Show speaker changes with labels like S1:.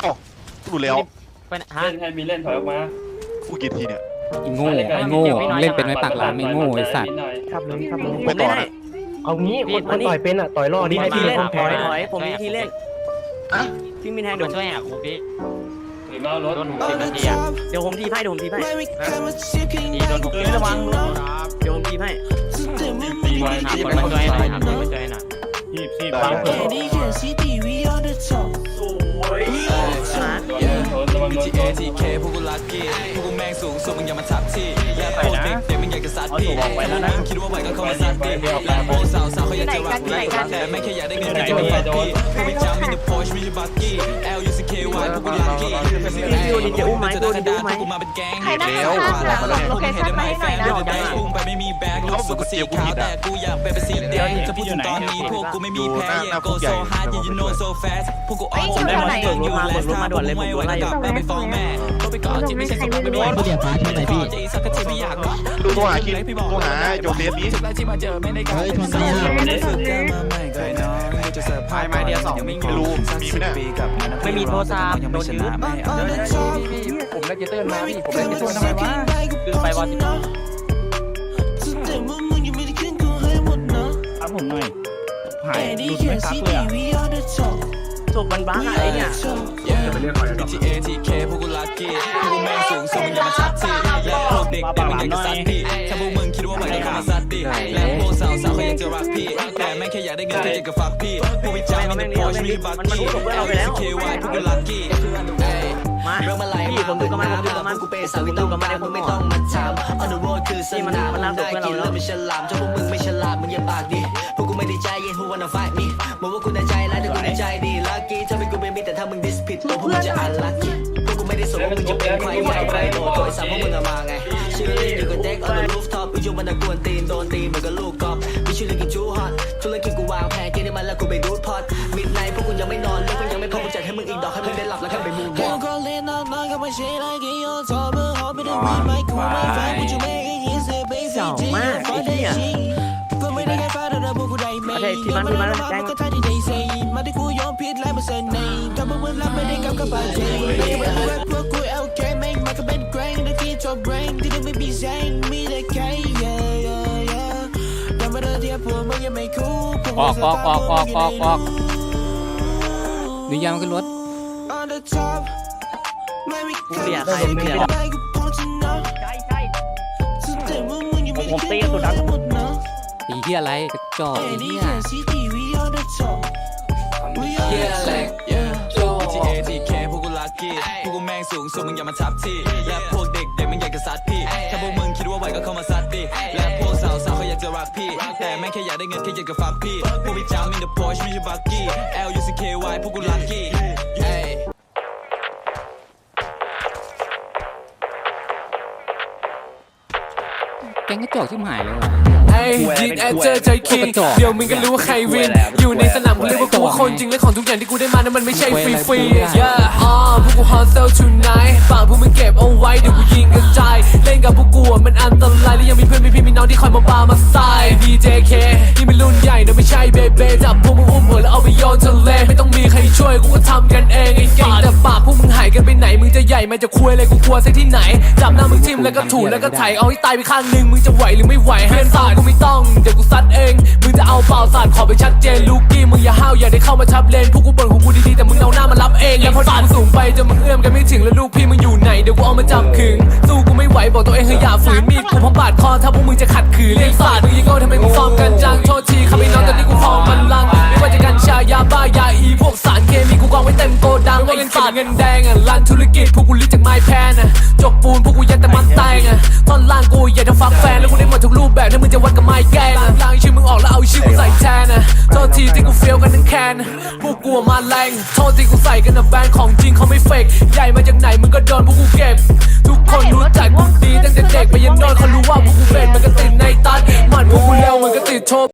S1: เอ้าหลุดแล้ว
S2: ไปไหนฮะ
S3: เล่นให้มีเล่นถอยออกมา
S1: กูกี่ทีเนี่ย
S4: ไอ้โง่ไอ้โง่เล่นเป็นไม้ปากหลามไอ้โง่ไอ้สัตว์
S5: ครับลุงครับลุง
S1: ไปต่อนะ
S5: เอางี้คนคนต่อยเป็นอะต่อยรอด
S6: มี
S5: ดี
S6: ให้
S5: ให้
S6: พี่
S5: พี่
S6: เล่
S5: เล่
S6: น
S5: น
S6: ถอยถอยผมมีที่เล่น
S1: อะ
S6: พี่มินแทง
S2: เดี๋
S6: เดี๋
S2: ย
S6: ยวว
S2: ช่วยหักกูพี่
S3: ถือเมาส์รถ
S2: โดนหกสิบนาทีอะ
S6: เดี๋ยวผมทีให้เดี๋ยวผมทีให้
S2: ทีโดนหกสิบ
S6: ระวังเดี๋ยวผมทีให้
S3: ตีไว้
S2: หา
S3: ตี
S2: คน
S3: ไว้
S2: มาช่วยหน่อยหาคนมาช่วยหน่อย
S3: ทีบทีบ
S1: ได้
S3: วาง
S1: ได้
S3: เปิด ระวังโดนระวังโดน
S7: ทีเอทีเคพวกกูลักกี้พวกกูแม่งสูงสุดมึงอย่ามาทับที่และพวกเด็กเด็กมึงอยากจะซัดพี่พวกมึงคิดว่าไหวก็เข้ามาซัดดิและพวกสาวสาวเขาอยากจะรักพี่แต่แม่งแค่อยากได้เงินแค่จะมาฟัดพี่พวกวิจารณ์มีแต่โพสมีแต่บักกี้ L U C K Y พวกกูลักกี้จะได้กระดานพวกกูม
S8: ใครนั่งข้างๆหลังโลเคชั่นมาให้หน่อยนะ
S7: เดี๋ยวได้พุ่งไปไม่มีแบกลูกสุกสีขาวแต่กูอยากเป็นเป็นสีแดงจะพูดถึงตอนนี้พวกกูไม่มีแพ้ย่า go so hard yeah you know so fast พวกกูออนผมได้มาเกิดอยู่แล้วไม่ไหวก็กลับไปฟ้องแม่ก็ไปก่อนที่ไม่ใช่สมบัติไม่รู้
S4: เดียวฟ้าที่ไหนพี่
S7: จะอีสักทีไม่อยากก็
S1: ดูตัวหาคิดตัวหาโยเดฟนี้
S7: ถึงแล้วที่มาเจอไม่ได้กัน
S4: เฮ้ยทนได้า
S7: ยมาเดียวสองยังไม่
S1: ไม่รู้มีไหมเนี่ย
S7: ปีกับ
S6: ไม่มีโทรศัพท์
S7: ยัง
S6: โด
S7: ไม่
S6: น
S7: ช
S6: ยื
S7: นะ
S6: ด
S7: ไม่เอา
S6: ผมได้เจเตอร์มาพี่ผมได้เจเตอร์ทำไมวะคือไปบอลสิบ
S3: ครับผมหน่อยหายหลุดไม่พักเลยอะ
S6: ศพมันบ้าอะไรเนี่ย
S7: BTA TK พวกกูลักกี้พวกกูแม่งสูงสุดมึงอย่ามาทับที่และพวกเด็กเด็กมึงอยากจะซัดพี่ถ้าพวกมึงคิดว่าไหวก็เข้ามาซัดดิและพวก จะรักพี่ แต่แม่งแค่อยากได้เงินแค่อยากจะฟักพี่พวกวิจารณ์มีแต่โพสมีบักกี้ LCKY พวกกูลักกี้
S6: มา
S7: เรื่องอะไร
S6: พี่ผมดูกับมันผมดูกับมัน
S7: กูเป็นสาวิตต้องมามึงไม่ต้องมาถาม On the road คือสนามได้กินแล้วไม่ฉลามถ้าพวกมึงไม่ฉลาดมึงอย่าปากดิพวกกูไม่ได้ใจเย็น who wanna fight me บอกว่ากูในใจร้ายแต่กูในใจดี lucky ถ้าเป็นกูเป็นมิตรแต่ถ้ามึง diss ผิดตัวพวกมึงจะ unlucky พวกกูไม่ได้สนว่ามึงจะเป็นใครใหญ่ใครโตตัวไอ้สามพวกมึงอะมาไงชื่อเล่นอยู่กับเด็ก on the rooftop วิจูมันตะกวนตีนโดนตีเหมือนกับลูกกอล์ฟามา
S6: กไอ้เหี้ยประเทศที่มันที่มันแจ้ง
S4: ออกออกออกออกออกออกหรือยังขึ้นรถ
S6: กูเกลียดใครเกลียด ผมตีกับตัวดัง
S4: ตีที่อะไรกระจอกไอ้เหี้ย
S7: BTA TK พวกกูลักกี้พวกกูแม่งสูงสุดมึงอย่ามาทับที่และพวกเด็กเด็กมึงอยากจะซัดพี่ ถ้าพวกมึงคิดว่าไหวก็เข้ามาซัดดิและพวกสาวสาวเขาอยากจะรักพี่ แต่แม่งแค่อยากได้เงินแค่อยากจะฟักพี่ พวกวิจารณ์มีแต่โพสมีแต่บักกี้ L U C K Y พวกกูลักกี้
S4: แกงกระจอกชิบหายเลยว่ะ
S9: ไอ้ยิงแอดเจอใจคิงเดี๋ยวมึงก็รู้ว่าใครวิน อยู่ในสนามกูเรียกว่ากูว่าคนจริงและของทุกอย่างที่กูได้มานั้นมันไม่ใช่ฟรีฟรีๆ yeah อ่าพวกกู hustle tonight ฝากพวกมึงเก็บเอาไว้เดี๋ยวกูยิงกระจายเล่นกับพวกกูอะมันอันตรายและยังมีเพื่อนมีพี่มีน้องที่คอยมาปามาใส่ DJK นี่มันรุ่นใหญ่นะไม่ใช่เบเบ้จับพวกมึงอุ้มหัวแล้วเอาไปโยนทะเลไม่ต้องมีใครช่วยกูก็ทำกันเอง กมึงหายกันไปไหนมึงจะใหญ่มาจะคุยอะไรกูกลัวซะที่ไหนจับหน้ามึงทิ่มแล้วก็ถูแล้วก็ไถเอาให้ตายไปข้างหนึ่งมึงจะไหวหรือไม่ไหวเพื่อนสาดกูไม่ต้องเดี๋ยวกูซัดเองมึงจะเอาเปล่าสาดขอไปชัดเจนลูกกี้มึงอย่าห้าวอย่าได้เข้ามาทับเลนพวกกูบ่นของกูดีๆแต่มึงเอาหน้ามารับเองแล้วพอสาดสูงไปจนมึงเอื้อมกันไม่ถึงแล้วลูกพี่มึงอยู่ไหนเดี๋ยวกูเอามาจับขึงสู้กูไม่ไหวบอกตัวเองเฮ้ยอย่าฝืนมีดกูพร้อมบาดคอถ้าพวกมึงจะขัดขืนเรียกสาดมึงยังโง่ทำไมมึงซ้อมกันจังโทษที เงินสาดเงินแดงอะรันธุรกิจพวกกูลิจากไม้แพนอะจกปูนพวกกูยัดแต่มันแตงอะตอนล่างกูอยากจะฟักแฟนแล้วกูได้หมดทุกรูปแบบถ้ามึงจะวัดกับไม้แกงอะล้างชื่อมึงออกแล้วเอาชื่อกูใส่แทนอะโทษทีที่กูเฟี้ยวกันทั้งแคนพวกกูมาแรงโทษที่กูใส่กันนะแบรนด์ของจริงเขาไม่เฟกใหญ่มาจากไหนมึงก็โดนพวกกูเก็บ ทุกคนรู้จักกูดีตั้งแต่เด็กไปยันโดนเขารู้ว่าพวกกูเป็นมันก็ติ